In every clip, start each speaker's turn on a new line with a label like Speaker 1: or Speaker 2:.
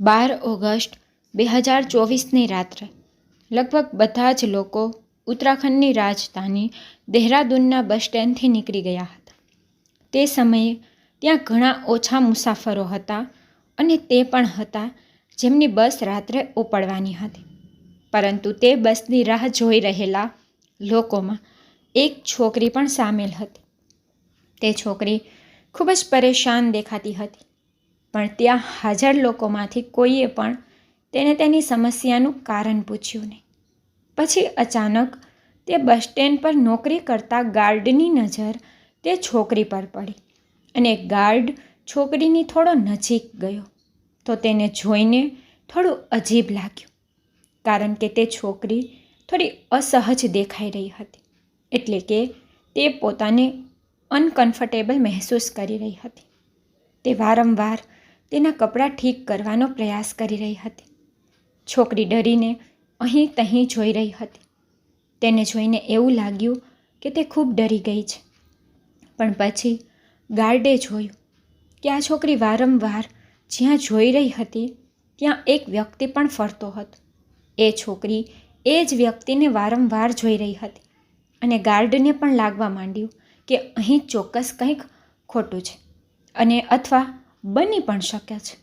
Speaker 1: બાર August બે હજાર ચોવીસની રાત્રે. લગભગ બધા જ લોકો ઉત્તરાખંડની રાજધાની દહેરાદૂનના બસ સ્ટેન્ડથી નીકળી ગયા હતા. તે સમયે ત્યાં ઘણા ઓછા મુસાફરો હતા અને તે પણ હતા જેમની બસ રાત્રે ઉપડવાની હતી. પરંતુ તે બસની રાહ જોઈ રહેલા લોકોમાં એક છોકરી પણ સામેલ હતી. તે છોકરી ખૂબ જ પરેશાન દેખાતી હતી. પણ ત્યાં હાજર લોકોમાંથી કોઈએ પણ તેને તેની સમસ્યાનું કારણ પૂછ્યું નહીં. પછી અચાનક તે બસ સ્ટેન્ડ પર નોકરી કરતા ગાર્ડની નજર તે છોકરી પર પડી અને ગાર્ડ છોકરીની થોડો નજીક ગયો તો તેને જોઈને થોડું અજીબ લાગ્યું કારણ કે તે છોકરી થોડી અસહજ દેખાઈ રહી હતી એટલે કે તે પોતાને અનકમ્ફર્ટેબલ મહેસૂસ કરી રહી હતી. તે વારંવાર તેના કપડાં ઠીક કરવાનો પ્રયાસ કરી રહી હતી. છોકરી ડરીને અહીં તહીં જોઈ રહી હતી. તેને જોઈને એવું લાગ્યું કે તે ખૂબ ડરી ગઈ છે. પણ પછી ગાર્ડે જોયું કે આ છોકરી વારંવાર જ્યાં જોઈ રહી હતી, ત્યાં એક વ્યક્તિ પણ ફરતો હતો. એ છોકરી એ જ વ્યક્તિને વારંવાર જોઈ રહી હતી અને ગાર્ડને પણ લાગવા માંડ્યું કે અહીં ચોક્કસ કંઈક ખોટું છે અને અથવા બની પણ શકે છે.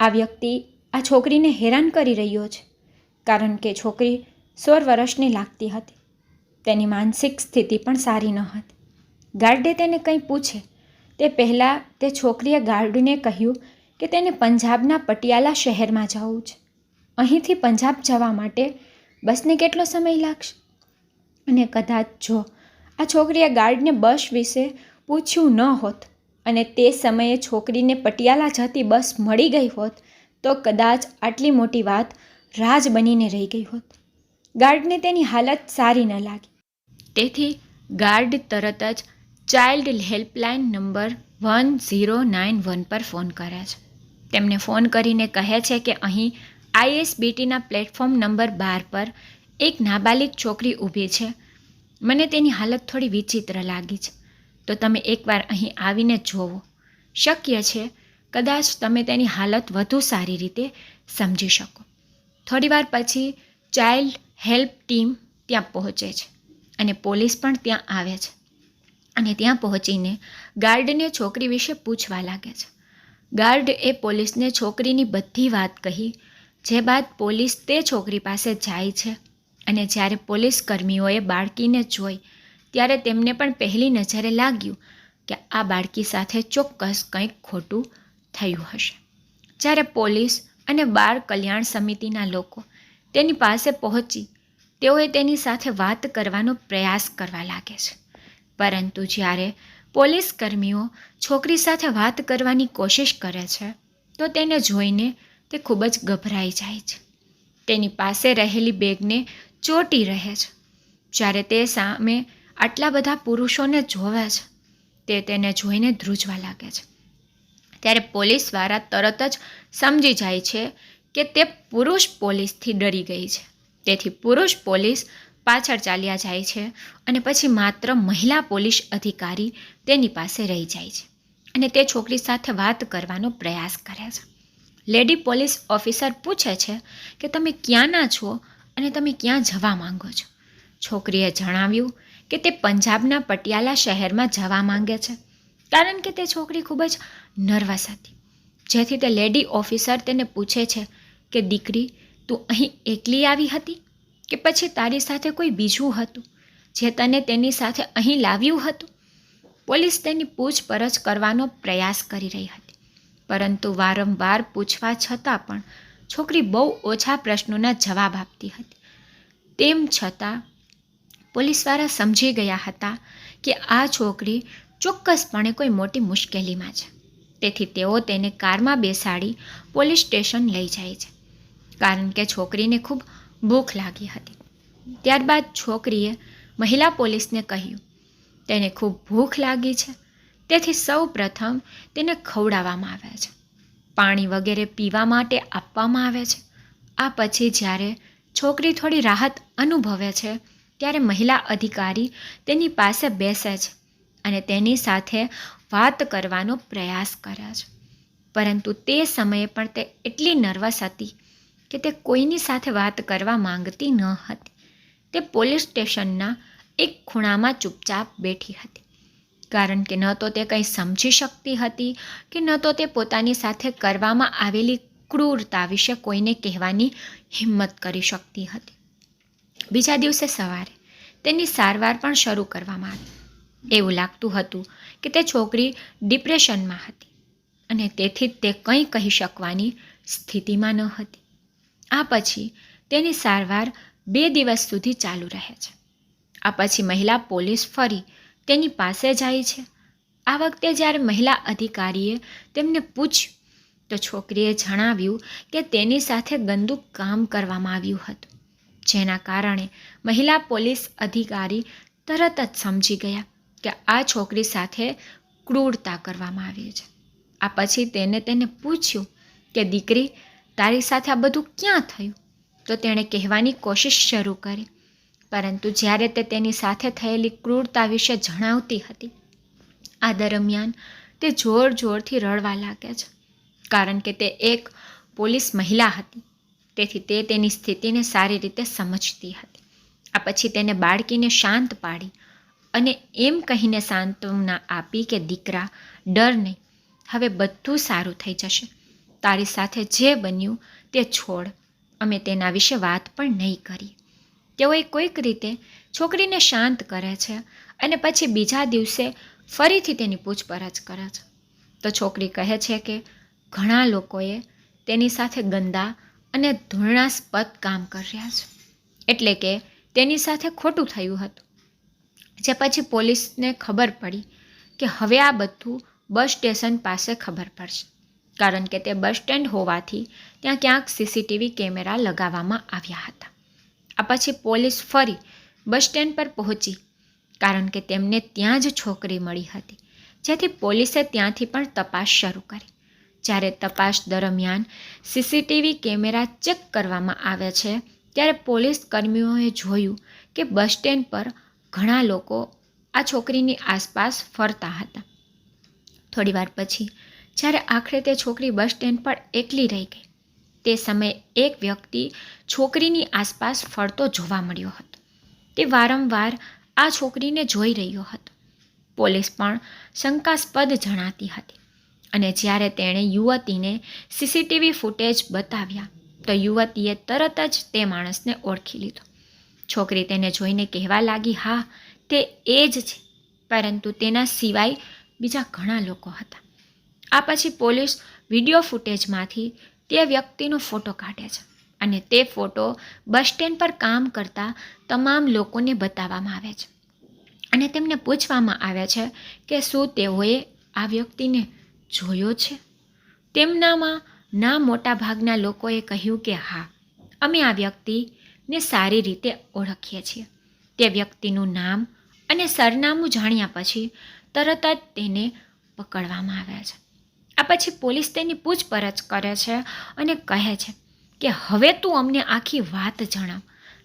Speaker 1: આ વ્યક્તિ આ છોકરીને હેરાન કરી રહ્યો છે, કારણ કે છોકરી સોળ વર્ષની લાગતી હતી. તેની માનસિક સ્થિતિ પણ સારી ન હતી. ગાર્ડે તેને કંઈ પૂછે? તે પહેલાં તે છોકરીએ ગાર્ડને કહ્યું કે તેને પંજાબના પટિયાલા શહેરમાં જવું છે. અહીંથી પંજાબ જવા માટે બસને કેટલો સમય લાગશે? અને કદાચ જો આ છોકરીએ ગાર્ડને બસ વિશે પૂછ્યું ન હોત અને તે સમયે છોકરીને પટિયાલા જતી બસ મળી ગઈ હોત, તો કદાચ આટલી મોટી વાત રાજ બનીને રહી ગઈ હોત. ગાર્ડને તેની હાલત સારી ન લાગી. તેથી ગાર્ડ તરત જ child helpline number one zero nine one પર ફોન કરે છે. તેમને ફોન કરીને કહે છે કે અહીં આઈએસબીટીના પ્લેટફોર્મ નંબર બાર પર એક નાબાલિગ છોકરી ઊભી છે. મને તેની હાલત થોડી વિચિત્ર લાગી છે. તો તમે એકવાર અહીં આવીને જોવો. શક્ય છે, કદાચ તમે તેની હાલત વધુ સારી રીતે સમજી શકો. થોડીવાર પછી ચાઇલ્ડ હેલ્પ ટીમ ત્યાં પહોંચે છે અને પોલીસ પણ ત્યાં આવે છે. અને ત્યાં પહોંચીને ગાર્ડને છોકરી વિશે પૂછવા લાગે છે. ગાર્ડ એ પોલીસને છોકરીની બધી વાત કહી, જે બાદ પોલીસ તે છોકરી પાસે જાય છે અને જ્યારે પોલીસ કર્મીઓએ બાળકીને જોઈ ત્યારે તેમને પણ પહેલી નજરે લાગ્યું કે આ બાળકી સાથે ચોક્કસ કંઈક ખોટું થયું હશે. જ્યારે પોલીસ અને બાળ કલ્યાણ સમિતિના લોકો તેની પાસે પહોંચી, તેઓએ તેની સાથે વાત કરવાનો પ્રયાસ કરવા લાગે છે. પરંતુ જ્યારે પોલીસ કર્મીઓ છોકરી સાથે વાત કરવાની કોશિશ કરે છે, તો તેને જોઈને તે ખૂબ જ ગભરાઈ જાય છે. તેની પાસે રહેલી બેગને ચોટી રહે છે. જ્યારે તે સામે આટલા બધા પુરુષોને જોવે છે. તે તેને જોઈને ધ્રુજવા લાગે છે. ત્યારે પોલીસવાળા તરત જ સમજી જાય છે કે તે પુરુષ પોલીસથી ડરી ગઈ છે. તેથી પુરુષ પોલીસ પાછળ ચાલ્યા જાય છે અને પછી માત્ર મહિલા પોલીસ અધિકારી તેની પાસે રહી જાય છે અને તે છોકરી સાથે વાત કરવાનો પ્રયાસ કરે છે. લેડી પોલીસ ઓફિસર પૂછે છે કે તમે ક્યાંના છો અને તમે ક્યાં જવા માંગો છો? છોકરીએ જણાવ્યું કે તે પંજાબના પટિયાલા શહેરમાં જવા માંગે છે. કારણ કે તે છોકરી ખૂબ જ નર્વસ હતી. જેથી તે લેડી ઓફિસર તેને પૂછે છે કે, દીકરી, તું અહીં એકલી આવી હતી? કે પછી તારી સાથે કોઈ બીજું હતું જે તને તેની સાથે અહીં લાવ્યું હતું? પોલીસ તેની પૂછપરછ કરવાનો પ્રયાસ કરી રહી હતી. પરંતુ વારંવાર પૂછવા છતાં પણ છોકરી બહુ ઓછા પ્રશ્નોના જવાબ આપતી હતી. તેમ છતાં પોલીસવાળા સમજી ગયા હતા કે આ છોકરી ચોક્કસપણે કોઈ મોટી મુશ્કેલીમાં છે. તેથી તેઓ તેને કારમાં બેસાડી પોલીસ સ્ટેશન લઈ જાય છે. કારણ કે છોકરીને ખૂબ ભૂખ લાગી હતી. ત્યારબાદ છોકરીએ મહિલા પોલીસને કહ્યું, તેને ખૂબ ભૂખ લાગી છે. તેથી સૌ પ્રથમ તેને ખવડાવવામાં આવે છે. પાણી વગેરે પીવા માટે આપવામાં આવે છે. આ પછી જ્યારે છોકરી થોડી રાહત અનુભવે છે ત્યારે મહિલા અધિકારી તેની પાસે બેસે છે અને તેની સાથે વાત કરવાનો પ્રયાસ કરે છે. પરંતુ તે સમયે પણ તે એટલી નર્વસ હતી કે તે કોઈની સાથે વાત કરવા માંગતી ન હતી. તે પોલીસ સ્ટેશનના એક ખૂણામાં ચૂપચાપ બેઠી હતી. કારણ કે ન તો તે કંઈ સમજી શકતી હતી કે ન તો તે પોતાની સાથે કરવામાં આવેલી ક્રૂરતા વિશે કોઈને કહેવાની હિંમત કરી શકતી હતી. બીજા દિવસે સવારે તેની સારવાર પણ શરૂ કરવામાં આવી. એવું લાગતું હતું કે તે છોકરી ડિપ્રેશનમાં હતી અને તેથી જ તે કંઈ કહી શકવાની સ્થિતિમાં ન હતી. આ પછી તેની સારવાર બે દિવસ સુધી ચાલુ રહે છે. આ પછી મહિલા પોલીસ ફરી તેની પાસે જાય છે. આ વખતે જ્યારે મહિલા અધિકારીએ તેમને પૂછ્યું તો છોકરીએ જણાવ્યું કે તેની સાથે ગંદુ કામ કરવામાં આવ્યું હતું. જેના કારણે મહિલા પોલીસ અધિકારી તરત જ સમજી ગયા કે આ છોકરી સાથે ક્રૂરતા કરવામાં આવી છે. આ પછી તેને તેને પૂછ્યું કે, દીકરી, તારી સાથે આ બધું ક્યાં થયું? તો તેણે કહેવાની કોશિશ શરૂ કરી. પરંતુ જ્યારે તે તેની સાથે થયેલી ક્રૂરતા વિશે જણાવતી હતી, આ દરમિયાન તે જોર જોરથી રડવા લાગે છે. કારણ કે તે એક પોલીસ મહિલા હતી. તેથી તે તેની સ્થિતિને સારી રીતે સમજતી હતી. આ પછી તેને બાળકીને શાંત પાડી અને એમ કહીને સાંત્વના આપી કે, દીકરા, ડર નહીં. હવે બધું સારું થઈ જશે. તારી સાથે જે બન્યું તે છોડ. અમે તેના વિશે વાત પણ નહીં કરી. તેઓએ કોઈક રીતે છોકરીને શાંત કરે છે અને પછી બીજા દિવસે ફરીથી તેની પૂછપરછ કરે છે. તો છોકરી કહે છે કે, ઘણા લોકોએ તેની સાથે ગંદા અને ધૂર્ણાસ્પદ કામ કર્યા છે. એટલે કે તેની સાથે ખોટું થયું હતું. જે પછી પોલીસને ખબર પડી કે હવે આ બધું બસ સ્ટેશન પાસે ખબર પડશે. કારણ કે તે બસ સ્ટેન્ડ હોવાથી ત્યાં ક્યાંક સીસીટીવી કેમેરા લગાવવામાં આવ્યા હતા. આ પછી પોલીસ ફરી બસ સ્ટેન્ડ પર પહોંચી, કારણ કે તેમને ત્યાં જ છોકરી મળી હતી, જેથી પોલીસે ત્યાંથી પણ તપાસ શરૂ કરી. જ્યારે તપાસ દરમિયાન સીસીટીવી કેમેરા ચેક કરવામાં આવે છે, ત્યારે પોલીસ કર્મીઓએ જોયું કે બસ સ્ટેન્ડ પર ઘણા લોકો આ છોકરીની આસપાસ ફરતા હતા. થોડીવાર પછી, જ્યારે આખરે તે છોકરી બસ સ્ટેન્ડ પર એકલી રહી ગઈ, તે સમયે એક વ્યક્તિ છોકરીની આસપાસ ફરતો જોવા મળ્યો હતો. તે વારંવાર આ છોકરીને જોઈ રહ્યો હતો. પોલીસ પણ શંકાસ્પદ જણાતી હતી. અને જ્યારે તેણે યુવતીને સીસીટીવી ફૂટેજ બતાવ્યા, તો યુવતીએ તરત જ તે માણસને ઓળખી લીધો. છોકરી તેને જોઈને કહેવા લાગી, હા, તે એ જ છે. પરંતુ તેના સિવાય બીજા ઘણા લોકો હતા. આ પછી પોલીસ વીડિયો ફૂટેજમાંથી તે વ્યક્તિનો ફોટો કાઢે છે અને તે ફોટો બસ સ્ટેન્ડ પર કામ કરતા તમામ લોકોને બતાવવામાં આવે છે. અને તેમને પૂછવામાં આવે છે કે શું તેઓએ આ વ્યક્તિને જોયો છે? તેમનામાં ના મોટા ભાગના લોકોએ કહ્યું કે, હા, અમે આ વ્યક્તિને સારી રીતે ઓળખીએ છીએ. તે વ્યક્તિનું નામ અને સરનામું જાણ્યા પછી તરત જ તેને પકડવામાં આવ્યા છે. આ પછી પોલીસ તેની પૂછપરછ કરે છે અને કહે છે કે, હવે તું અમને આખી વાત જણાવ.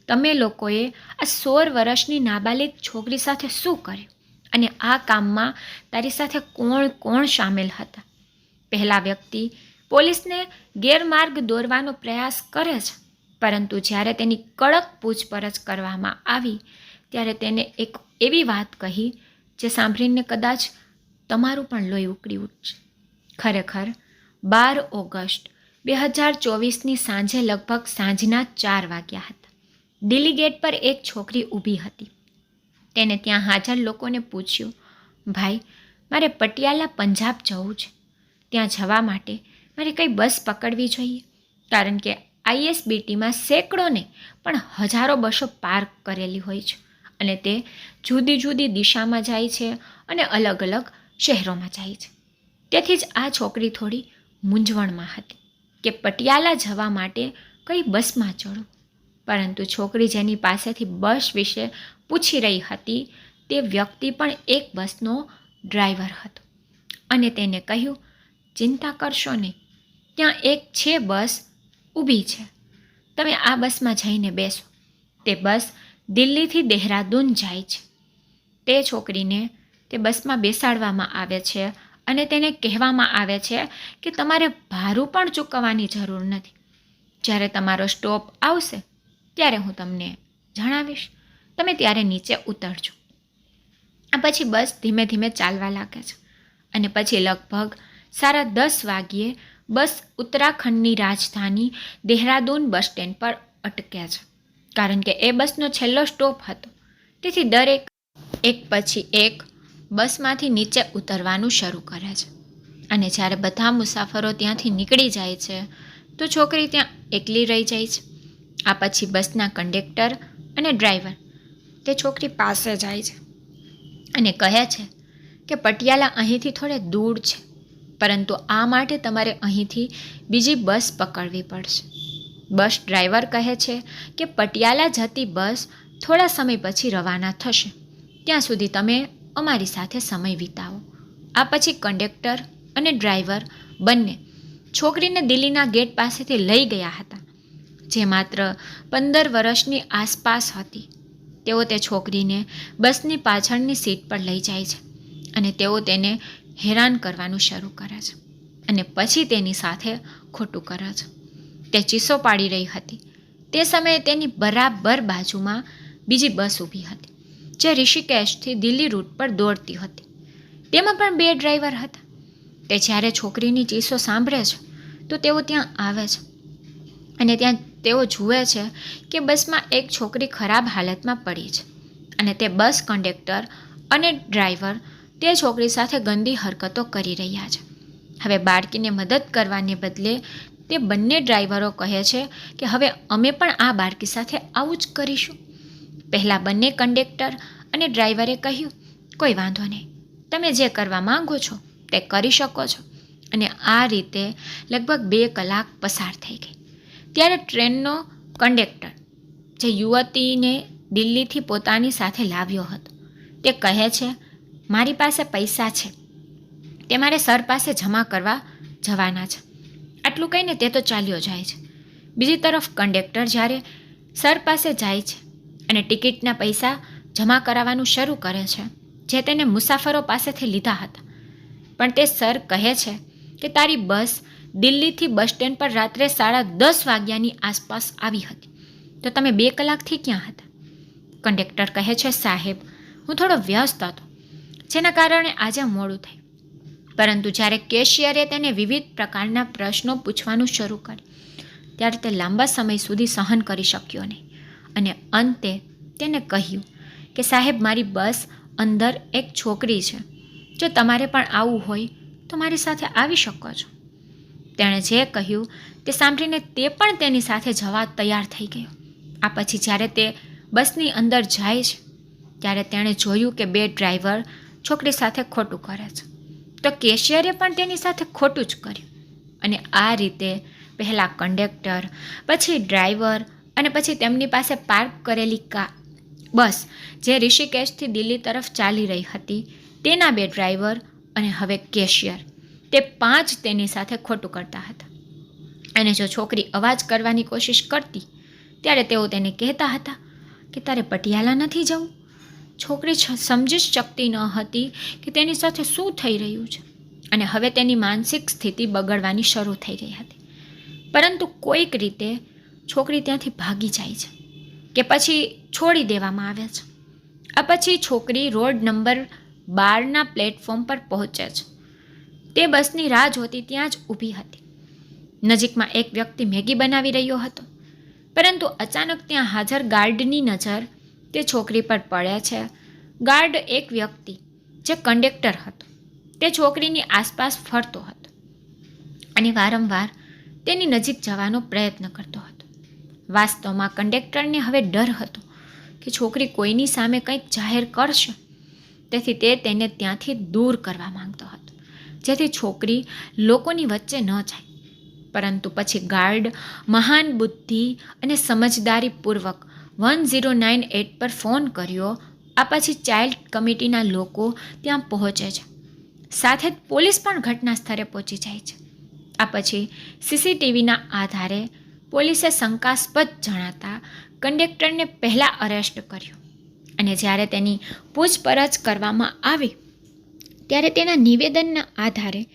Speaker 1: તમે લોકોએ આ સોળ વર્ષની નાબાલિગ છોકરી સાથે શું કર્યું? અને આ કામમાં તારી સાથે કોણ કોણ સામેલ હતા? પહેલા વ્યક્તિ પોલીસને ગેરમાર્ગ દોરવાનો પ્રયાસ કરે છે, પરંતુ જ્યારે તેની કડક પૂછપરછ કરવામાં આવી, ત્યારે તેને એક એવી વાત કહી, જે સાંભળીને કદાચ તમારું પણ લોહી ઉકળી ઉઠશે. ખરેખર, બાર ઓગસ્ટ બે હજાર ચોવીસની સાંજે લગભગ સાંજના ચાર વાગ્યા હતા. દિલ્હી ગેટ પર એક છોકરી ઊભી હતી. તેને ત્યાં હાજર લોકોને પૂછ્યું, ભાઈ, મારે પટિયાલા પંજાબ જવું છે. ત્યાં જવા માટે મારે કઈ બસ પકડવી જોઈએ? કારણ કે આઈએસબીટીમાં સેંકડો ને પણ હજારો બસો પાર્ક કરેલી હોય છે અને તે જુદી જુદી દિશામાં જાય છે અને અલગ અલગ શહેરોમાં જાય છે. તેથી જ આ છોકરી થોડી મૂંઝવણમાં હતી કે પટિયાલા જવા માટે કઈ બસમાં ચડું. પરંતુ છોકરી જેની પાસેથી બસ વિશે પૂછી રહી હતી. તે વ્યક્તિ પણ એક બસનો ડ્રાઈવર હતો અને તેને કહ્યું, ચિંતા કરશો નહીં, ત્યાં એક છે બસ ઊભી છે. તમે આ બસમાં જઈને બેસો. તે બસ દિલ્હીથી દહેરાદૂન જાય છે. તે છોકરીને તે બસમાં બેસાડવામાં આવે છે અને તેને કહેવામાં આવે છે કે તમારે ભારું પણ ચૂકવવાની જરૂર નથી. જ્યારે તમારો સ્ટોપ આવશે, ત્યારે હું તમને જણાવીશ. તમે ત્યારે નીચે ઉતરજો. આ પછી બસ ધીમે ધીમે ચાલવા લાગે છે. અને પછી લગભગ સાડા દસ વાગ્યે બસ ઉત્તરાખંડની રાજધાની દેહરાદૂન બસ સ્ટેન્ડ પર અટકે છે. કારણ કે એ બસનો છેલ્લો સ્ટોપ હતો. તેથી દરેક એક પછી એક બસમાંથી નીચે ઉતરવાનું શરૂ કરે છે. અને જ્યારે બધા મુસાફરો ત્યાંથી નીકળી જાય છે, તો છોકરી ત્યાં એકલી રહી જાય છે. આ પછી બસના કંડક્ટર અને ડ્રાઈવર તે છોકરી પાસે જાય છે અને કહે છે કે પટિયાલા અહીંથી થોડે દૂર છે, પરંતુ આ માટે તમારે અહીંથી બીજી બસ પકડવી પડશે. બસ ડ્રાઈવર કહે છે કે પટિયાલા જતી બસ થોડા સમય પછી રવાના થશે. ત્યાં સુધી તમે અમારી સાથે સમય વિતાવો. આ પછી કંડક્ટર અને ડ્રાઈવર બંને છોકરીને દિલ્હીના ગેટ પાસેથી લઈ ગયા હતા, જે માત્ર પંદર વર્ષની આસપાસ હતી. તેઓ તે છોકરીને બસની પાછળની સીટ પર લઈ જાય છે અને તેઓ તેને હેરાન કરવાનું શરૂ કરે છે અને પછી તેની સાથે ખોટું કરે છે. તે ચીસો પાડી રહી હતી. તે સમયે તેની બરાબર બાજુમાં બીજી બસ ઊભી હતી, જે ઋષિકેશથી દિલ્હી રૂટ પર દોડતી હતી. તેમાં પણ બે ડ્રાઈવર હતા. તે જ્યારે છોકરીની ચીસો સાંભળે છે, તો તેઓ ત્યાં આવે છે અને ત્યાં તેઓ જુએ છે કે બસમાં એક છોકરી ખરાબ હાલતમાં પડી છે અને તે બસ કંડક્ટર અને ડ્રાઈવર તે છોકરી સાથે ગંદી હરકતો કરી રહ્યા છે. હવે બાળકીને મદદ કરવાને બદલે તે બંને ડ્રાઈવરો કહે છે કે હવે અમે પણ આ બાળકી સાથે આવું જ કરીશું. પહેલાં બંને કંડક્ટર અને ડ્રાઈવરે કહ્યું, કોઈ વાંધો નહીં. તમે જે કરવા માંગો છો તે કરી શકો છો. અને આ રીતે લગભગ બે કલાક પસાર થઈ ગઈ. ત્યારે ટ્રેનનો કંડક્ટર, જે યુવતીને દિલ્હીથી પોતાની સાથે લાવ્યો હતો. તે કહે છે, મારી પાસે પૈસા છે. તે મારે સર પાસે જમા કરવા જવાના છે. આટલું કહીને તે તો ચાલ્યો જાય છે. બીજી તરફ કંડક્ટર જ્યારે સર પાસે જાય છે અને ટિકિટના પૈસા જમા કરાવવાનું શરૂ કરે છે, જે તેને મુસાફરો પાસેથી લીધા હતા. પણ તે સર કહે છે કે, તારી બસ દિલ્હીથી બસ સ્ટેન્ડ પર રાત્રે સાડા દસ વાગ્યાની આસપાસ આવી હતી. તો તમે બે કલાકથી ક્યાં હતા? કંડક્ટર કહે છે, સાહેબ, હું થોડો વ્યસ્ત હતો, જેના કારણે આજે મોડું થયું. પરંતુ જ્યારે કેશિયરે તેને વિવિધ પ્રકારના પ્રશ્નો પૂછવાનું શરૂ કર્યું, ત્યારે તે લાંબા સમય સુધી સહન કરી શક્યો નહીં. અને અંતે તેને કહ્યું કે, સાહેબ, મારી બસ અંદર એક છોકરી છે. જો તમારે પણ આવવું હોય, તો મારી સાથે આવી શકો છો. તેણે જે કહ્યું તે સાંભળીને તે પણ તેની સાથે જવા તૈયાર થઈ ગયો. આ પછી જ્યારે તે બસની અંદર જાય છે, ત્યારે તેણે જોયું કે બે ડ્રાઈવર છોકરી સાથે ખોટું કરે છે. તો કેશિયરે પણ તેની સાથે ખોટું જ કર્યું. અને આ રીતે પહેલાં કંડક્ટર, પછી ડ્રાઈવર અને પછી તેમની પાસે પાર્ક કરેલી કા, બસ જે ઋષિકેશથી દિલ્હી તરફ ચાલી રહી હતી, તેના બે ડ્રાઈવર અને હવે કેશિયર. તે પાંચ તેની સાથે ખોટું કરતા હતા. અને જો છોકરી અવાજ કરવાની કોશિશ કરતી, ત્યારે તેઓ તેને કહેતા હતા કે તારે પટિયાલા નથી જવું? છોકરી સમજી શકતી ન હતી કે તેની સાથે શું થઈ રહ્યું છે. અને હવે તેની માનસિક સ્થિતિ બગડવાની શરૂ થઈ ગઈ હતી. પરંતુ કોઈક રીતે છોકરી ત્યાંથી ભાગી જાય છે કે પછી છોડી દેવામાં આવે છે. આ પછી છોકરી રોડ નંબર બારના પ્લેટફોર્મ પર પહોંચે છે. તે બસની રાહ જોતી ત્યાં જ ઊભી હતી. નજીકમાં એક વ્યક્તિ મેગી બનાવી રહ્યો હતો. પરંતુ અચાનક ત્યાં હાજર ગાર્ડની નજર તે છોકરી પર પડે છે. ગાર્ડ એક વ્યક્તિ જે કંડક્ટર હતો. તે છોકરીની આસપાસ ફરતો હતો અને વારંવાર તેની નજીક જવાનો પ્રયત્ન કરતો હતો. વાસ્તવમાં કંડક્ટરને હવે ડર હતો કે છોકરી કોઈની સામે કંઈક જાહેર કરશે. તેથી તે તેને ત્યાંથી દૂર કરવા માંગતો હતો. જેથી છોકરી લોકોની વચ્ચે ન જાય. પરંતુ પછી ગાર્ડ મહાન બુદ્ધિ અને સમજદારીપૂર્વક વન ઝીરો નાઇન એટ પર ફોન કર્યો. આ પછી ચાઇલ્ડ કમિટીના લોકો ત્યાં પહોંચે છે. સાથે જ પોલીસ પણ ઘટના સ્થળે પહોંચી જાય છે. આ પછી સીસીટીવીના આધારે પોલીસે શંકાસ્પદ જણાતા કંડક્ટરને પહેલાં અરેસ્ટ કર્યો. અને જ્યારે તેની પૂછપરછ કરવામાં આવી ત્યારે તેના નિવેદનના આધારે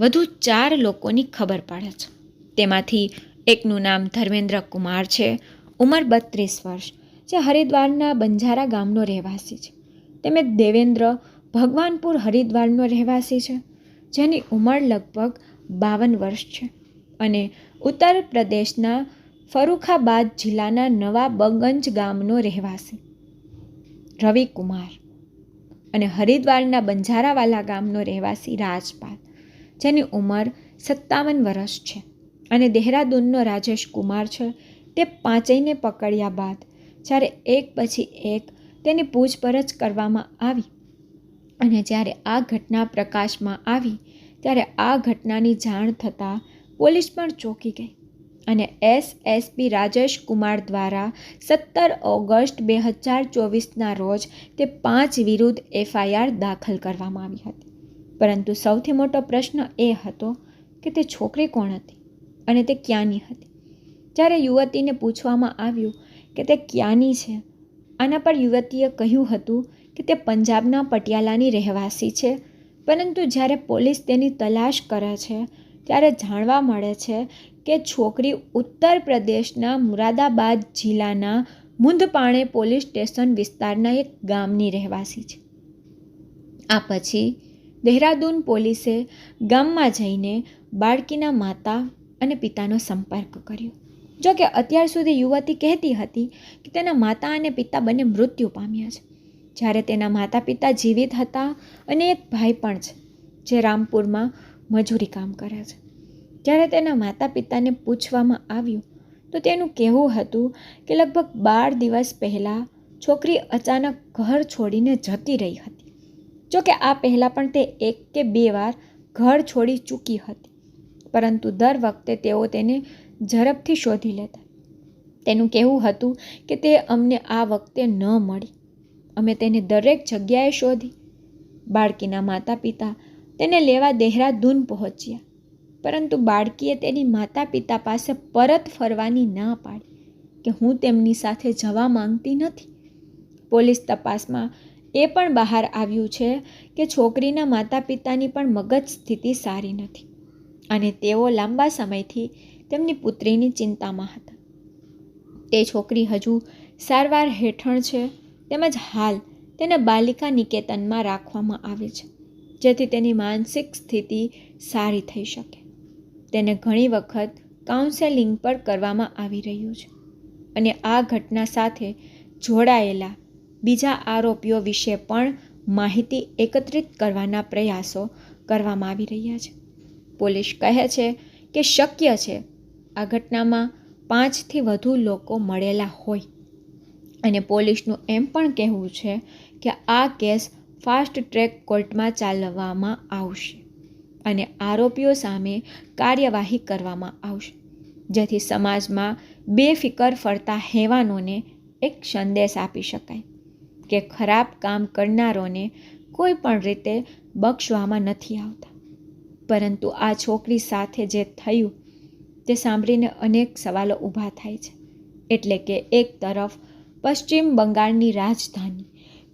Speaker 1: વધુ ચાર લોકોની ખબર પડે છે. તેમાંથી એકનું નામ ધર્મેન્દ્ર કુમાર છે, ઉંમર બત્રીસ વર્ષ, જે હરિદ્વારના બંજારા ગામનો રહેવાસી છે. તેમજ દેવેન્દ્ર ભગવાનપુર હરિદ્વારનો રહેવાસી છે, જેની ઉંમર લગભગ બાવન વર્ષ છે. અને ઉત્તર પ્રદેશના ફરુખાબાદ જિલ્લાના નવા બગંજ ગામનો રહેવાસી રવિ કુમાર અને હરિદ્વારના બંજારાવાલા ગામનો રહેવાસી રાજપાલ, જેની ઉંમર સત્તાવન વર્ષ છે અને દહેરાદૂનનો રાજેશ કુમાર છે, તે પાંચેયને પકડ્યા બાદ જ્યારે એક પછી એક તેની પૂછપરછ કરવામાં આવી અને જ્યારે આ ઘટના પ્રકાશમાં આવી, ત્યારે આ ઘટનાની જાણ થતાં પોલીસ પણ ચોંકી ગઈ. અને એસએસપી રાજેશ કુમાર દ્વારા સત્તર ઓગસ્ટ બે હજાર ચોવીસના રોજ તે પાંચ વિરુદ્ધ એફઆઈઆર દાખલ કરવામાં આવી હતી. પરંતુ સૌથી મોટો પ્રશ્ન એ હતો કે તે છોકરી કોણ હતી અને તે ક્યાંની હતી? જ્યારે યુવતીને પૂછવામાં આવ્યું કે તે ક્યાંની છે, આના પર યુવતીએ કહ્યું હતું કે તે પંજાબના પટિયાલાની રહેવાસી છે, પરંતુ જ્યારે પોલીસ તેની તલાશ કરે છે, ત્યારે જાણવા મળે છે કે છોકરી ઉત્તર પ્રદેશના મુરાદાબાદ જિલ્લાના મુંદપાણે પોલીસ સ્ટેશન વિસ્તારના એક ગામની રહેવાસી છે. આ પછી દહેરાદૂન પોલીસે ગામમાં જઈને બાળકીના માતા અને પિતાનો સંપર્ક કર્યો. જો કે અત્યાર સુધી યુવતી કહેતી હતી કે તેના માતા અને પિતા બંને મૃત્યુ પામ્યા છે. જ્યારે તેના માતા પિતા જીવિત હતા અને એક ભાઈ પણ છે, જે રામપુરમાં મજૂરી કામ કરે છે. જ્યારે તેના માતા પિતાને પૂછવામાં આવ્યું, તો તેનું કહેવું હતું કે લગભગ બાર દિવસ પહેલાં છોકરી અચાનક ઘર છોડીને જતી રહી હતી. જો કે આ પહેલાં પણ તે એક કે બે વાર ઘર છોડી ચૂકી હતી, પરંતુ દર વખતે તેઓ તેને ઝડપથી શોધી લેતા. તેનું કહેવું હતું કે તે અમને આ વખતે ન મળી. અમે તેને દરેક જગ્યાએ શોધી. બાળકીના માતા પિતા તેને લેવા દહેરાદૂન પહોંચ્યા. પરંતુ બાળકીએ તેની માતા પિતા પાસે પરત ફરવાની ના પાડી કે હું તેમની સાથે જવા માંગતી નથી. પોલીસ તપાસમાં એ પણ બહાર આવ્યું છે કે છોકરીના માતા પિતાની પણ મગજ સ્થિતિ સારી નથી અને તેઓ લાંબા સમયથી તેમની પુત્રીની ચિંતામાં હતા. તે છોકરી હજુ સારવાર હેઠળ છે તેમજ હાલ તેને બાલિકા નિકેતનમાં રાખવામાં આવે છે જેથી તેની માનસિક સ્થિતિ સારી થઈ શકે. તેને ઘણી વખત કાઉન્સેલિંગ પણ કરવામાં આવી રહ્યું છે. અને આ ઘટના સાથે જોડાયેલા બીજા આરોપીઓ વિશે પણ માહિતી એકત્રિત કરવાના પ્રયાસો કરવામાં આવી રહ્યા છે. પોલીસ કહે છે કે શક્ય છે આ ઘટનામાં પાંચથી વધુ લોકો મળેલા હોય. અને પોલીસનું એમ પણ કહેવું છે કે આ કેસ ફાસ્ટ ટ્રેક કોર્ટમાં ચાલવામાં આવશે. અને આરોપીઓ સામે કાર્યવાહી કરવામાં આવશે, જેથી સમાજમાં બેફિકર ફરતા હેવાનોને એક સંદેશ આપી શકાય કે ખરાબ કામ કરનારોને કોઈ પણ રીતે બક્ષવામાં નથી આવતા. પરંતુ આ છોકરી સાથે જે થયું તે સાંભળીને અનેક સવાલો ઊભા થાય છે, એટલે કે એક તરફ પશ્ચિમ બંગાળની રાજધાની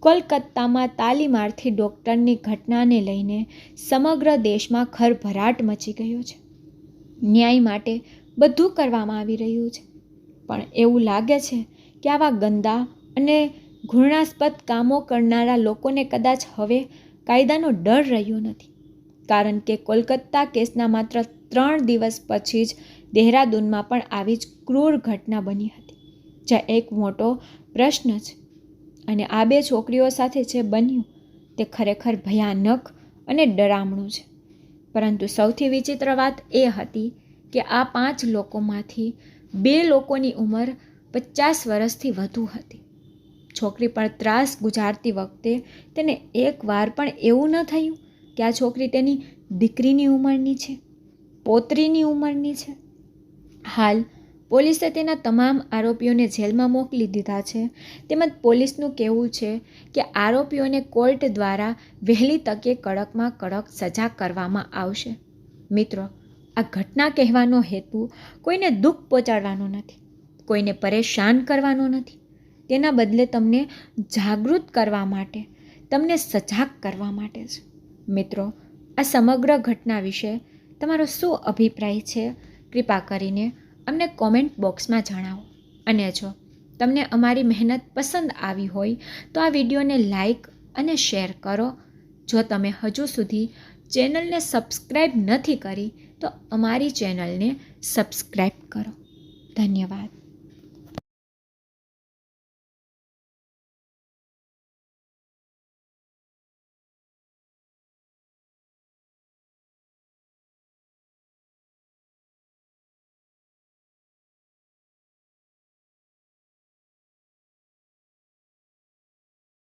Speaker 1: કોલકાતામાં તાલીમાર્થી ડૉક્ટરની ઘટનાને લઈને સમગ્ર દેશમાં ખરભરાટ મચી ગયો છે. ન્યાય માટે બધું કરવામાં આવી રહ્યું છે. પણ એવું લાગે છે કે આવા ગંદા અને ઘૃણાસ્પદ કામો કરનારા લોકોને કદાચ હવે કાયદાનો ડર રહ્યો નથી. કારણ કે કોલકાતા કેસના માત્ર ત્રણ દિવસ પછી જ દહેરાદૂનમાં પણ આવી જ ક્રૂર ઘટના બની હતી. જ્યાં એક મોટો પ્રશ્ન છે અને આ બે છોકરીઓ સાથે જે બન્યું, તે ખરેખર ભયાનક અને ડરામણું છે. પરંતુ સૌથી વિચિત્ર વાત એ હતી કે આ પાંચ લોકોમાંથી બે લોકોની ઉંમર પચાસ વર્ષથી વધુ હતી. છોકરી પણ ત્રાસ ગુજારતી વખતે તેને એક વાર પણ એવું ન થયું કે આ છોકરી તેની દીકરીની ઉંમરની છે, પોતરીની ઉંમરની છે. હાલ પોલીસે તેના તમામ આરોપીઓને જેલમાં મોકલી દીધા છે. તેમજ પોલીસનું કહેવું છે કે આરોપીઓને કોર્ટ દ્વારા વહેલી તકે કડકમાં કડક સજા કરવામાં આવશે. મિત્રો, આ ઘટના કહેવાનો હેતુ કોઈને દુઃખ પહોંચાડવાનો નથી, કોઈને પરેશાન કરવાનો નથી. તેના બદલે તમને જાગૃત કરવા માટે, તમને સજાગ કરવા માટે છે મિત્રો, આ સમગ્ર ઘટના વિશે તમારો શું અભિપ્રાય છે? કૃપા કરીને અમને કોમેન્ટ બોક્સમાં જણાવો. અને જો તમને અમારી મહેનત પસંદ આવી હોય, તો આ વિડીયોને લાઈક અને શેર કરો. જો તમે હજુ સુધી ચેનલને સબસ્ક્રાઈબ નથી કરી, તો અમારી ચેનલને સબસ્ક્રાઈબ કરો. ધન્યવાદ.